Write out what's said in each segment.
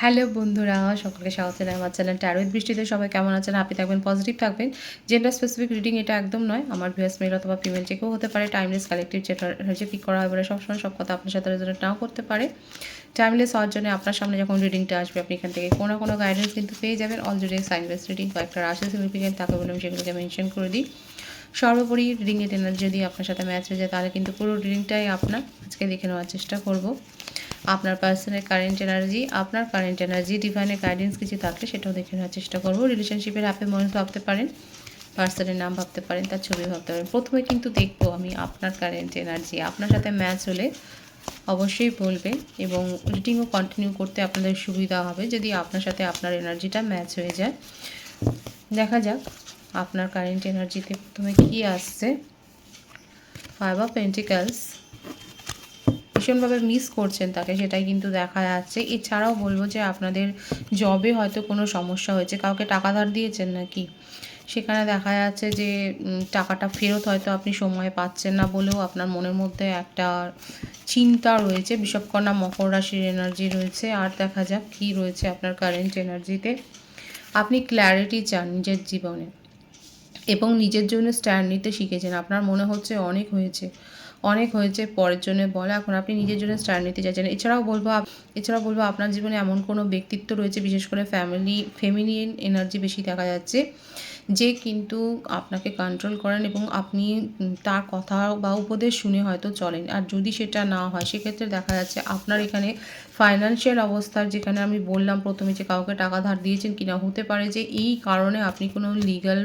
Hello বন্ধুরা, সকলকে স্বাগত জানাই আমার চ্যানেল ট্যারোইড বৃষ্টিতে সবাই কেমন আছেন? আপনি থাকবেন পজিটিভ থাকবেন জেন্ডার স্পেসিফিক রিডিং এটা একদম নয়। আমার ভিউয়ার্স মেল অথবা ফিমেল যে কেউ হতে পারে টাইমলেস কালেক্টিভ যেটা হচ্ছে কী করা হয় বলে সবসময় সব কথা আপনার সাথে রেজনেট নাও করতে পারে। টাইমলেস হওয়ার জন্য আপনার সামনে যখন রিডিংটা আসবে, আপনি এখান থেকে কোনো কোনো গাইডেন্স কিন্তু পেয়ে যাবেন। অলরেডি সাইন বেস রিডিং কয়েকটা রাশি সিগনিফিকেন্ট থাকে বলে আমি সেগুলোকে মেনশন করে দিই। সর্বোপরি রিডিংয়ের এনার্জি যদি আপনার সাথে ম্যাচ হয়ে যায়, তাহলে কিন্তু পুরো রিডিংটাই আপনার আজকে দেখে নেওয়ার চেষ্টা করব। আপনার পার্সনের কারেন্ট এনার্জি আপনার কারেন্ট এনার্জি ডিভাইনের গাইডেন্স কিছু থাকলে সেটাও দেখে নেওয়ার চেষ্টা করব। রিলেশনশিপের হ্যাপি মোমেন্ট ভাবতে পারেন পার্সনের নাম ভাবতে পারেন, তার ছবি ভাবতে পারেন। প্রথমে কিন্তু দেখব আমি আপনার কারেন্ট এনার্জি আপনার সাথে ম্যাচ হলে অবশ্যই বলবেন এবং রিডিংও কন্টিনিউ করতে আপনাদের সুবিধা হবে যদি আপনার সাথে আপনার এনার্জিটা ম্যাচ হয়ে যায়। দেখা যাক আপনার কারেন্ট এনার্জিতে প্রথমে কী আসছে। ফাইভ অফ পেন্টিক্যালস ভীষণভাবে মিস করছেন তাকে, সেটাই কিন্তু দেখা যাচ্ছে। এছাড়াও বলব যে আপনাদের জবে হয়তো কোনো সমস্যা হয়েছে, কাউকে টাকা ধার দিয়েছেন নাকি? সেখানে দেখা যাচ্ছে যে টাকাটা ফেরত হয়তো আপনি সময় পাচ্ছেন না বলেও আপনার মনের মধ্যে একটা চিন্তা রয়েছে। বিষবকন্যা মকর রাশির এনার্জি রয়েছে। আর দেখা যাক কী রয়েছে আপনার কারেন্ট এনার্জিতে আপনি ক্ল্যারিটি চান নিজের জীবনে এবং নিজের জন্য স্ট্যান্ড নিতে শিখেছেন। আপনার মনে হচ্ছে অনেক হয়েছে। অনেক হয়েছে, পরের জন্য বলে। এখন আপনি নিজের জন্য স্ট্যান্ড নিতে চাইছেন। এছাড়াও বলব এছাড়াও বলব আপনার জীবনে এমন কোনো ব্যক্তিত্ব রয়েছে, বিশেষ করে ফ্যামিলি ফেমিনিয়ান এনার্জি বেশি দেখা যাচ্ছে, যে কিন্তু আপনাকে কন্ট্রোল করেন এবং আপনি তার কথা বা উপদেশ শুনে হয়তো চলেন। আর যদি সেটা না হয়, সেক্ষেত্রে দেখা যাচ্ছে আপনার এখানে ফাইন্যান্সিয়াল অবস্থার যেখানে আমি বললাম প্রথমে যে কাউকে টাকা ধার দিয়েছেন কিনা, হতে পারে যে এই কারণে আপনি কোনো লিগাল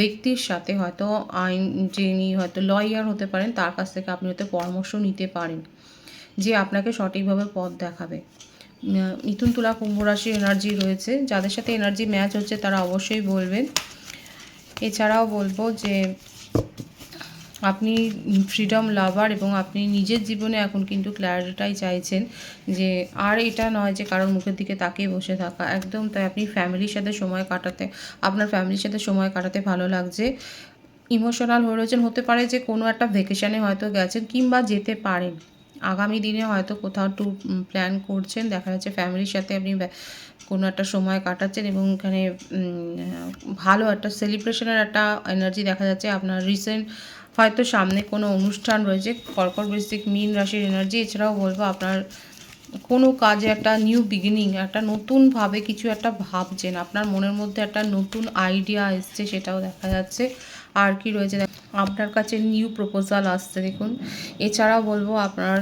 ব্যক্তির সাথে হয়তো আইন যিনি হয়তো লয়ার হতে পারেন, তার কাছ থেকে আপনি হয়তো পরামর্শ নিতে পারেন যে আপনাকে সঠিকভাবে পথ দেখাবে। মিথুন তুলা কুম্ভ রাশির এনার্জি রয়েছে, যাদের সাথে এনার্জি ম্যাচ হচ্ছে তারা অবশ্যই বলবেন। এছাড়াও বলব যে আপনি ফ্রিডম লাভার এবং আপনি নিজের জীবনে এখন কিন্তু ক্ল্যারিটাই চাইছেন যে আর এটা নয় যে কারোর মুখের দিকে তাকিয়ে বসে থাকা। একদম তাই আপনি ফ্যামিলির সাথে সময় কাটাতে, আপনার ফ্যামিলির সাথে সময় কাটাতে ভালো লাগছে। ইমোশনাল হয়ে রয়েছেন হতে পারে যে কোনো একটা ভেকেশানে হয়তো গেছেন কিংবা যেতে পারেন। আগামী দিনে হয়তো কোথাও ট্যুর প্ল্যান করছেন, দেখা যাচ্ছে ফ্যামিলির সাথে আপনি কোনো একটা সময় কাটাচ্ছেন এবং এখানে ভালো একটা সেলিব্রেশনের একটা এনার্জি দেখা যাচ্ছে। আপনার রিসেন্ট হয়তো সামনে কোনো অনুষ্ঠান রয়েছে, কর্কট বৃশ্চিক মীন রাশির এনার্জি এছাড়াও বলব আপনার কোনো কাজে একটা নিউ বিগিনিং একটা নতুনভাবে কিছু একটা ভাবছেন, আপনার মনের মধ্যে একটা নতুন আইডিয়া এসছে সেটাও দেখা যাচ্ছে। আর কি রয়েছে? আপনার কাছে নিউ প্রপোজাল আসছে, দেখুন। এছাড়াও বলব আপনার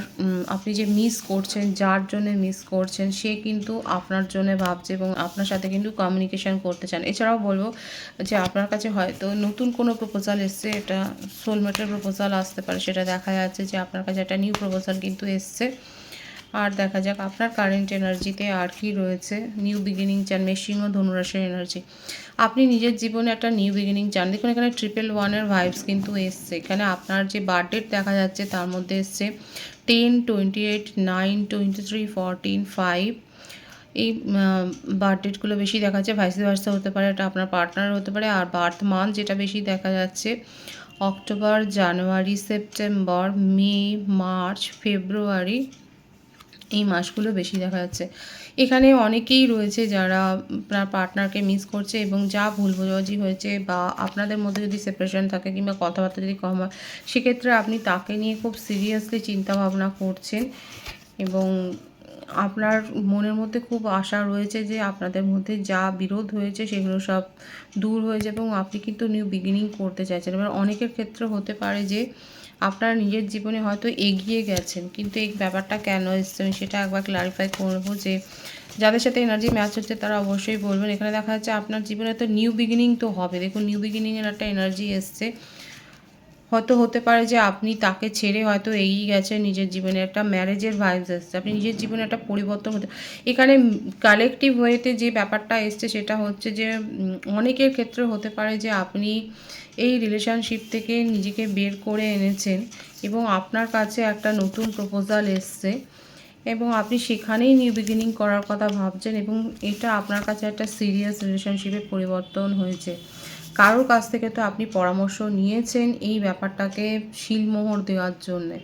আপনি যে মিস করছেন, যার জন্য মিস করছেন, সে কিন্তু আপনার জন্য ভাবছে এবং আপনার সাথে কিন্তু কমিউনিকেশান করতে চান। এছাড়াও বলব যে আপনার কাছে হয়তো নতুন কোনো প্রপোজাল এসছে, এটা সোলমেটের প্রপোজাল আসতে পারে। সেটা দেখা যাচ্ছে যে আপনার কাছে একটা নিউ প্রপোজাল কিন্তু এসছে। আর দেখা যাক আপনার কারেন্ট এনার্জিতে আর কি রয়েছে। নিউ বিগিনিং চান মেশিং ও ধনুরাশের এনার্জি আপনি নিজের জীবনে একটা নিউ বিগিনিং চান। দেখুন, এখানে ট্রিপল ওয়ানের ভাইবস কিন্তু এসছে। এখানে আপনার যে বার্থডেট দেখা যাচ্ছে, তার মধ্যে এসছে ten twenty eight nine twenty three five এই বার্থডেটগুলো বেশি দেখা যাচ্ছে। ভাইস ভার্সা হতে পারে, এটা আপনার পার্টনার হতে পারে। আর বার্থ মান্থ যেটা বেশি দেখা যাচ্ছে October January September May March February এই মাসগুলো বেশি দেখা যাচ্ছে। এখানে অনেকেই রয়েছে যারা আপনার পার্টনারকে মিস করছে এবং যা ভুল বোঝাবুঝি হয়েছে বা আপনাদের মধ্যে যদি সেপারেশন থাকে কিংবা কথাবার্তা যদি কম হয়, সেক্ষেত্রে আপনি তাকে নিয়ে খুব সিরিয়াসলি চিন্তা ভাবনা করছেন এবং আপনার মনের মধ্যে খুব আশা রয়েছে যে আপনাদের মধ্যে যা বিরোধ হয়েছে সেগুলো সব দূর হয়ে যাবে এবং আপনি কিন্তু নিউ বিগিনিং করতে চাইছেন। এবার অনেকের ক্ষেত্রে হতে পারে যে আপনারা নিজের জীবনে হয়তো এগিয়ে গেছেন, কিন্তু এই ব্যাপারটা কেন এসছে আমি সেটা একবার ক্লারিফাই করব যে যাদের সাথে এনার্জি ম্যাচ হচ্ছে তারা অবশ্যই বলবেন। এখানে দেখা যাচ্ছে আপনার জীবনে তো নিউ বিগিনিং তো হবে। দেখুন নিউ বিগিনিংয়ের একটা এনার্জি এসছে। হয়তো হতে পারে যে আপনি তাকে ছেড়ে হয়তো এগিয়ে গেছেন নিজের জীবনে। একটা ম্যারেজের ভাইবস এসছে আপনি নিজের জীবনে একটা পরিবর্তন হতে এখানে কালেকটিভ ওয়েতে যে ব্যাপারটা এসছে সেটা হচ্ছে যে অনেকের ক্ষেত্রে হতে পারে যে আপনি এই রিলেশনশিপ থেকে নিজেকে বের করে এনেছেন এবং আপনার কাছে একটা নতুন প্রপোজাল এসছে এবং আপনি সেখানেই নিউ বিগিনিং করার কথা ভাবছেন এবং এটা আপনার কাছে একটা সিরিয়াস রিলেশনশিপে পরিবর্তন হয়েছে। কারোর কাছ থেকে তো আপনি পরামর্শ নিয়েছেন এই ব্যাপারটাকে শিলমোহর দেওয়ার জন্যে।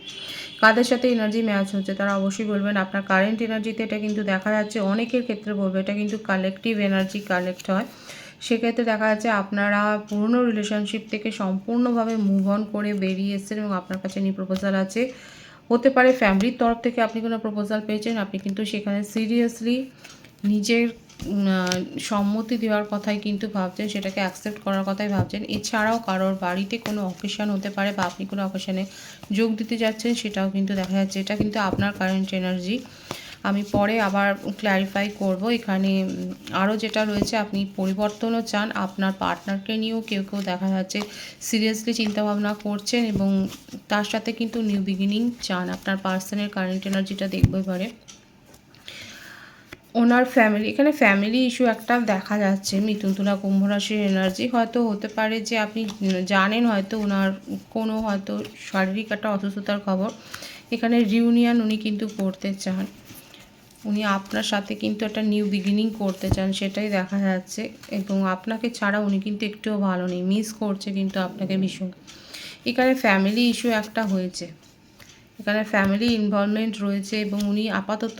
কাদের সাথে এনার্জি ম্যাচ হচ্ছে তারা অবশ্যই বলবেন, আপনার কারেন্ট এনার্জিতে এটা কিন্তু দেখা যাচ্ছে, অনেকের ক্ষেত্রে বলবে এটা কিন্তু কালেকটিভ এনার্জি কালেক্ট হয়। সেক্ষেত্রে দেখা যাচ্ছে আপনারা পুরনো রিলেশনশিপ থেকে সম্পূর্ণভাবে মুভ অন করে বেরিয়ে এসেছেন এবং আপনার কাছে নিয়ে প্রপোজাল আছে। হতে পারে ফ্যামিলির তরফ থেকে আপনি কোনো প্রপোজাল পেয়েছেন, আপনি কিন্তু সেখানে সিরিয়াসলি নিজের সম্মতি দেওয়ার কথাই কিন্তু ভাবছেন, সেটাকে অ্যাকসেপ্ট করার কথাই ভাবছেন। এছাড়াও কারোর বাড়িতে কোনো অকেশন হতে পারে বা আপনি কোনো অকেশনে যোগ দিতে যাচ্ছেন, সেটাও কিন্তু দেখা যাচ্ছে। এটা কিন্তু আপনার কারেন্ট এনার্জি আমি পরে আবার ক্ল্যারিফাই করব। এখানে আরও যেটা রয়েছে, আপনি পরিবর্তনও চান, আপনার পার্টনারকে নিয়েও কেউ কেউ দেখা যাচ্ছে সিরিয়াসলি চিন্তাভাবনা করছেন এবং তার সাথে কিন্তু নিউ বিগিনিং চান। আপনার পার্সনের কারেন্ট এনার্জিটা দেখব এবারে। ওনার ফ্যামিলি এখানে ফ্যামিলি ইস্যু একটা দেখা যাচ্ছে। মিথুন তুলা কুম্ভ রাশির এনার্জি হয়তো হতে পারে যে আপনি জানেন হয়তো ওনার কোনো হয়তো শারীরিক একটা অসুস্থতার খবর। এখানে রিউনিয়ন উনি কিন্তু করতে চান। উনি আপনার সাথে কিন্তু একটা নিউ বিগিনিং করতে চান, সেটাই দেখা যাচ্ছে। এবং আপনাকে ছাড়া উনি কিন্তু একটুও ভালো নেই। মিস করছে কিন্তু আপনাকে ভীষণ। এখানে ফ্যামিলি ইস্যু একটা হয়েছে। এখানে ফ্যামিলি ইনভলভমেন্ট রয়েছে এবং উনি আপাতত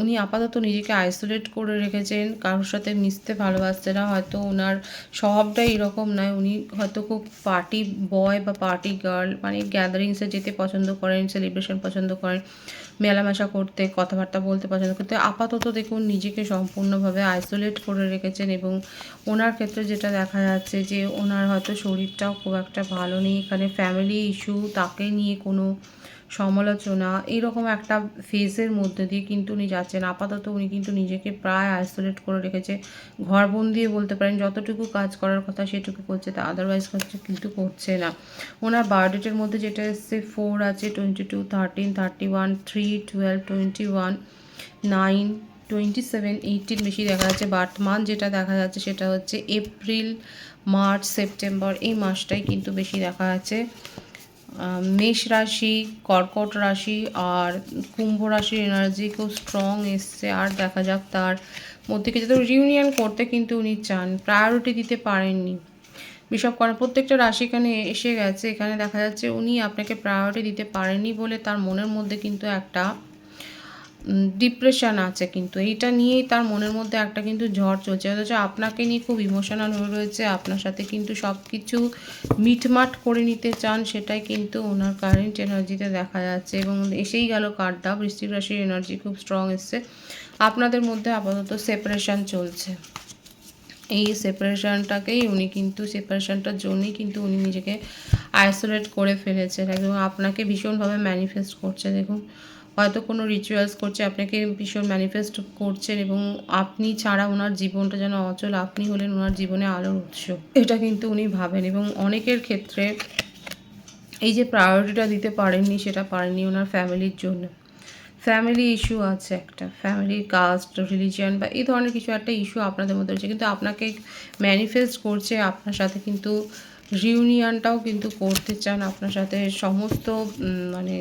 উনি আপাতত নিজেকে আইসোলেট করে রেখেছেন, কারোর সাথে মিশতে ভালোবাসছে না, হয়তো ওনার স্বভাবটাই এরকম নয়। উনি হয়তো খুব পার্টি বয় বা পার্টি গার্ল মানে গ্যাদারিংসে যেতে পছন্দ করেন সেলিব্রেশন পছন্দ করেন, মেলামেশা করতে, কথাবার্তা বলতে পছন্দ করতে। আপাতত দেখুন, নিজেকে সম্পূর্ণভাবে আইসোলেট করে রেখেছেন এবং ওনার ক্ষেত্রে যেটা দেখা যাচ্ছে যে ওনার হয়তো শরীরটাও খুব একটা ভালো নেই। এখানে ফ্যামিলি ইস্যু তাকে নিয়ে কোনো সমালোচনা, এইরকম একটা ফেজের মধ্যে দিয়ে কিন্তু উনি যাচ্ছেন। আপাতত উনি কিন্তু নিজেকে প্রায় আইসোলেট করে রেখেছে। ঘরবন্দি বলতে পারেন, যতটুকু কাজ করার কথা সেটুকু করছে, তা আদারওয়াইজ কাজটা কিন্তু করছে না। ওনার বার্থডেটের মধ্যে যেটা এসছে ফোর আছে twenty two thirteen thirty one three twelve twenty one nine twenty seven eighteen বেশি দেখা যাচ্ছে। বার্থ মান্থ যেটা দেখা যাচ্ছে সেটা হচ্ছে এপ্রিল মার্চ সেপ্টেম্বর এই মাসটাই কিন্তু বেশি দেখা যাচ্ছে। মেষ রাশি, কর্কট রাশি আর কুম্ভ রাশির এনার্জি খুব স্ট্রং এসছে। আর দেখা যাক তার মধ্যে কিছু রিউনিয়ন করতে কিন্তু উনি চান। প্রায়োরিটি দিতে পারেননি। বিষব করা প্রত্যেকটা রাশি এখানে এসে গেছে। এখানে দেখা যাচ্ছে উনি আপনাকে প্রায়োরিটি দিতে পারেননি বলে তার মনের মধ্যে কিন্তু একটা ডিপ্রেশন আছে কিন্তু। এইটা নিয়েই তার মনের মধ্যে একটা কিন্তু ঝড় চলছে। অথচ আপনাকে নিয়ে খুব ইমোশনাল হয়ে রয়েছে। আপনার সাথে কিন্তু সব কিছু মিটমাট করে নিতে চান, সেটাই কিন্তু ওনার কারেন্ট এনার্জিতে দেখা যাচ্ছে এবং এসেই গেল কার্ডটা বৃষ্টিক রাশির এনার্জি খুব স্ট্রং এসছে। আপনাদের মধ্যে আপাতত সেপারেশান চলছে। এই সেপারেশানটাকেই উনি কিন্তু সেপারেশানটার জন্যই কিন্তু উনি নিজেকে আইসোলেট করে ফেলেছেন এবং আপনাকে ভীষণভাবে ম্যানিফেস্ট করছে। দেখুন হয়তো কোনো রিচুয়ালস করছে, আপনাকে ভীষণ ম্যানিফেস্ট করছেন এবং আপনি ছাড়া ওনার জীবনটা যেন অচল, আপনি হলেন ওনার জীবনে আলোর উৎস। এটা কিন্তু উনি ভাবেন এবং অনেকের ক্ষেত্রে এই যে প্রায়োরিটিটা দিতে পারেননি, সেটা পারেননি ওনার ফ্যামিলির জন্য। ফ্যামিলি ইস্যু আছে একটা। ফ্যামিলির কাস্ট রিলিজিয়ান বা এই ধরনের কিছু একটা ইস্যু আপনাদের মধ্যে রয়েছে। কিন্তু আপনাকে ম্যানিফেস্ট করছে আপনার সাথে কিন্তু রিউনিয়নটাও কিন্তু করতে চান, আপনার সাথে সমস্ত মানে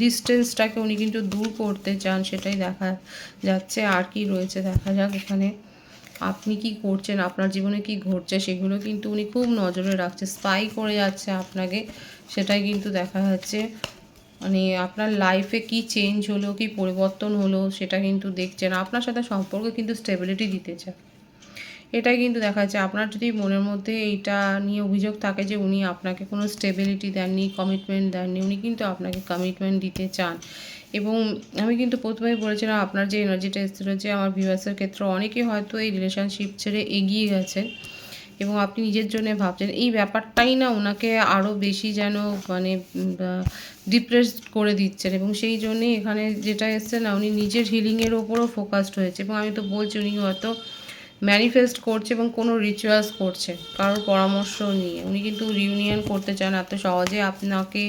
ডিস্টেন্সটাকে উনি কিন্তু দূর করতে চান, সেটাই দেখা যাচ্ছে আর কি রয়েছে, দেখা যাক এখানে আপনি কি করছেন, আপনার জীবনে কি ঘটছে, সেগুলো কিন্তু উনি খুব নজরে রাখছে স্পাই করে যাচ্ছে আপনাকে, সেটাই কিন্তু দেখা যাচ্ছে। মানে আপনার লাইফে কি চেঞ্জ হলো, কি পরিবর্তন হলো, সেটা কিন্তু দেখছেন, আপনার সাথে সম্পর্কে কিন্তু স্টেবিলিটি দিতে চায়। এটাই কিন্তু দেখা যাচ্ছে। আপনার যদি মনের মধ্যে এইটা নিয়ে অভিযোগ থাকে যে উনি আপনাকে কোনো স্টেবিলিটি দেননি কমিটমেন্ট দেননি, উনি কিন্তু আপনাকে কমিটমেন্ট দিতে চান। এবং আমি কিন্তু প্রথমেই বলেছিলাম, আপনার যে এনার্জিটা এসেছিল যে আমার ভিউয়ার্সের ক্ষেত্রে অনেকে হয়তো এই রিলেশনশিপ ছেড়ে এগিয়ে গেছেন এবং আপনি নিজের জন্য ভাবছেন, এই ব্যাপারটাই না ওনাকে আরও বেশি যেন মানে ডিপ্রেস করে দিচ্ছেন এবং সেই জন্যেই এখানে যেটা এসছে না, উনি নিজের হিলিংয়ের ওপরও ফোকাসড হয়েছে। এবং আমি তো বলছি, উনি হয়তো ম্যানিফেস্ট করছে এবং কোনো রিচুয়ালস করছে, কারোর পরামর্শ নিয়ে। উনি কিন্তু রিউনিয়ন করতে চান এত সহজে। আপনাকে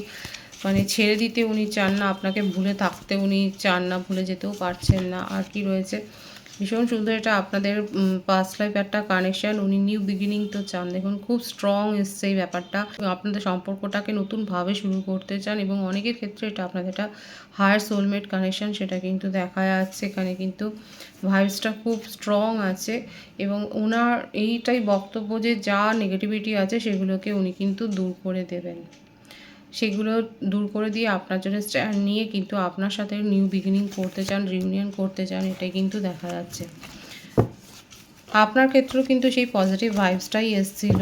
মানে ছেড়ে দিতে উনি চান না, আপনাকে ভুলে থাকতে উনি চান না, ভুলে যেতেও পারছেন না। আর কি রয়েছে? ভীষণ সুন্দর এটা আপনাদের পাস্ট লাইফ একটা কানেকশন উনি নিউ বিগিনিং তো চান। দেখুন, খুব স্ট্রং এসছে এই ব্যাপারটা। আপনাদের সম্পর্কটাকে নতুনভাবে শুরু করতে চান এবং অনেকের ক্ষেত্রে এটা আপনাদের একটা হায়ার সোলমেট কানেকশন সেটা কিন্তু দেখা যাচ্ছে। এখানে কিন্তু ভাইবসটা খুব স্ট্রং আছে এবং ওনার এইটাই বক্তব্য যে যা নেগেটিভিটি আছে, সেগুলোকে উনি কিন্তু দূর করে দেবেন। সেগুলো দূর করে দিয়ে আপনার জন্য স্ট্যান্ড নিয়ে কিন্তু আপনার সাথে নিউ বিগিনিং করতে চান রিউনিয়ন করতে চান, এটাই কিন্তু দেখা যাচ্ছে। আপনার ক্ষেত্রেও কিন্তু সেই পজিটিভ ভাইবসটাই এসছিল।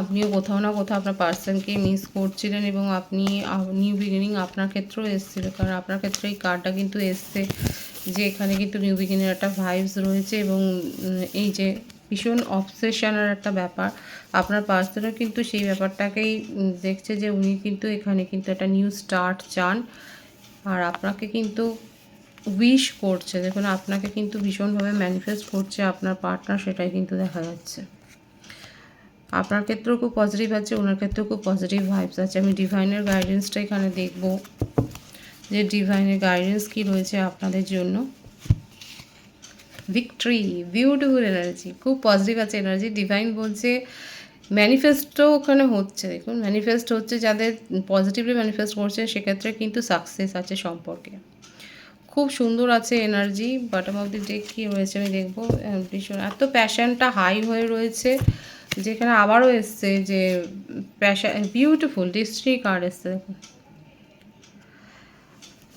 আপনিও কোথাও না কোথাও আপনার পার্সনকে মিস করছিলেন এবং আপনি নিউ বিগিনিং আপনার ক্ষেত্রেও এসেছিল। কারণ আপনার ক্ষেত্রে এই কার্ডটা কিন্তু এসছে যে এখানে কিন্তু নিউ বিগিনিং একটা ভাইবস রয়েছে এবং এই যে ভীষণ অবসেশনের একটা ব্যাপার। আপনার পার্সনও কিন্তু সেই ব্যাপারটাকেই দেখছে যে উনি কিন্তু এখানে কিন্তু একটা নিউ স্টার্ট চান। আর আপনাকে কিন্তু উইশ করছে। দেখুন, আপনাকে কিন্তু ভীষণভাবে ম্যানিফেস্ট করছে আপনার পার্টনার সেটাই কিন্তু দেখা যাচ্ছে। আপনার ক্ষেত্রেও খুব পজিটিভ আছে, ওনার ক্ষেত্রেও খুব পজিটিভ ভাইবস আছে। আমি ডিভাইনের গাইডেন্সটা এখানে দেখব। যে ডিভাইনের গাইডেন্স কি রয়েছে আপনাদের জন্য। ভিক্টরি বিউটিফুল এনার্জি খুব পজিটিভ আছে এনার্জি ডিভাইন বলছে ম্যানিফেস্টও ওখানে হচ্ছে। দেখুন ম্যানিফেস্ট হচ্ছে যাদের পজিটিভলি ম্যানিফেস্ট করছে, সেক্ষেত্রে কিন্তু সাকসেস আছে সম্পর্কে। খুব সুন্দর আছে energy bottom of the deck কী রয়েছে আমি দেখব। ভীষণ। এত প্যাশনটা হাই হয়ে রয়েছে, যেখানে আবারও এসছে যে প্যাশন বিউটিফুল ডিস্ট্রি কার্ড এসছে, দেখুন।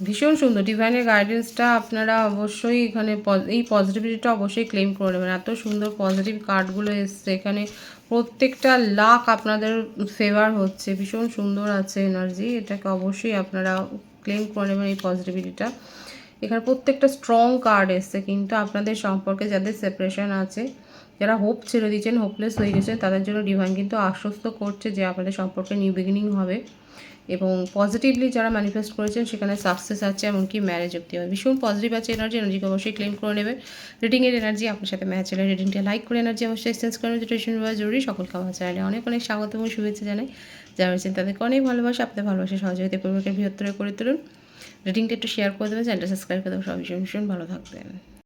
ভীষণ সুন্দর। ডিভাইনের গাইডেন্সটা আপনারা অবশ্যই এখানে এই পজিটিভিটিটা অবশ্যই ক্লেম করে নেবেন। এত সুন্দর পজিটিভ কার্ডগুলো এসছে। এখানে প্রত্যেকটা লাখ আপনাদের ফেভার হচ্ছে। ভীষণ সুন্দর আছে এনার্জি এটাকে অবশ্যই আপনারা ক্লেম করে নেবেন এই পজিটিভিটিটা এখানে প্রত্যেকটা স্ট্রং কার্ড এসছে। কিন্তু আপনাদের সম্পর্কে যাদের সেপারেশন আছে যারা হোপ ছেড়ে দিয়েছেন হোপলেস হয়ে গেছে, তাদের জন্য ডিভাইন কিন্তু আশ্বস্ত করছে যে আপনাদের সম্পর্কে নিউ বিগিনিং হবে। এবং পজিটিভলি যারা ম্যানিফেস্ট করেছেন, সেখানে সাকসেস আছে, এমনকি ম্যারেজ অব্দি হবে। ভীষণ পজিটিভ আছে এনার্জি এনার্জিকে অবশ্যই ক্লেম করে নেবে। রিডিংয়ের এনার্জি আপনার সাথে ম্যাচ হলে রিডিংটা লাইক করে এনার্জি অবশ্যই এক্সচেঞ্জ করে রেজিস্ট্রেশন হওয়া জরুরি সকল খাওয়া চাইলে অনেক অনেক স্বাগত এবং শুভেচ্ছা জানাই। যারা রয়েছেন, তাদেরকে অনেক ভালোবাসা। আপনাদের ভালোবাসা সহযোগিতা পূর্বকের বৃহত্তর করে তুলুন। রিডিংটা একটু শেয়ার করে দেবেন চ্যানেলটা সাবস্ক্রাইব করে দেবেন। সব ভীষণ ভীষণ ভালো থাকবেন।